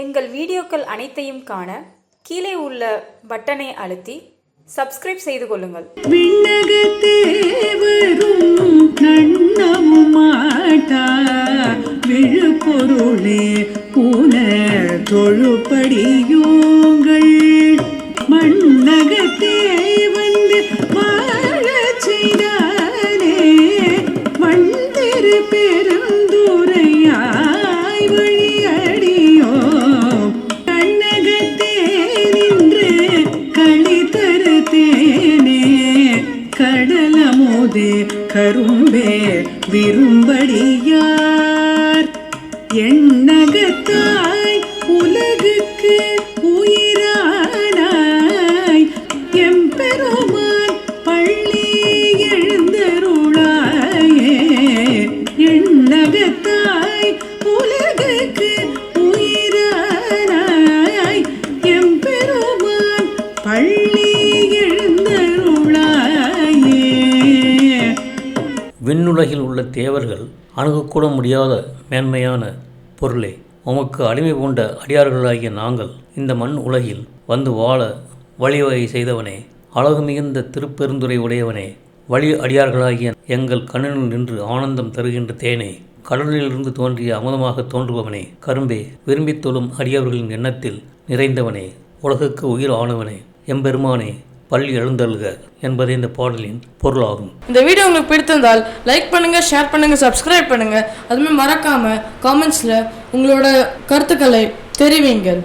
எங்கள் வீடியோக்கள் அனைத்தையும் காண கீழே உள்ள பட்டனை அழுத்தி சப்ஸ்கிரைப் செய்து கொள்ளுங்கள். விண்ணகத்தேவரும் நன்னவும் மாட்டா. விழுப்பொருளே பூன தொழுப்படியோங்கள் கடலமோதே கரும்பே விரும்படியார். எண்ணகத்தாய் உலகுக்கு விண்ணுலகில் உள்ள தேவர்கள் அணுகக்கூட முடியாத மேன்மையான பொருளே. உமக்கு அடிமை பூண்ட அடியார்களாகிய நாங்கள் இந்த மண் உலகில் வந்து வாழ வழிவகை செய்தவனே. அழகு மிகுந்த திருப்பெருந்துரை உடையவனே. வழி அடியார்களாகிய எங்கள் கண்ணினுள் நின்று ஆனந்தம் தருகின்ற தேனே. கடலிலிருந்து தோன்றிய அமுதமாக தோன்றுபவனே. கரும்பே விரும்பித் தொழும் அடியவர்களின் எண்ணத்தில் நிறைந்தவனே. உலகுக்கு உயிர் ஆனவனே. எம்பெருமானே பள்ளி எழுந்தருள்க என்பதே இந்த பாடலின் பொருளாகும். இந்த வீடியோ உங்களுக்கு பிடித்திருந்தால் லைக் பண்ணுங்க ஷேர் பண்ணுங்க சப்ஸ்கிரைப் பண்ணுங்க. அதுமாதிரி மறக்காம காமெண்ட்ஸ்ல உங்களோட கருத்துக்களை தெரிவிங்கள்.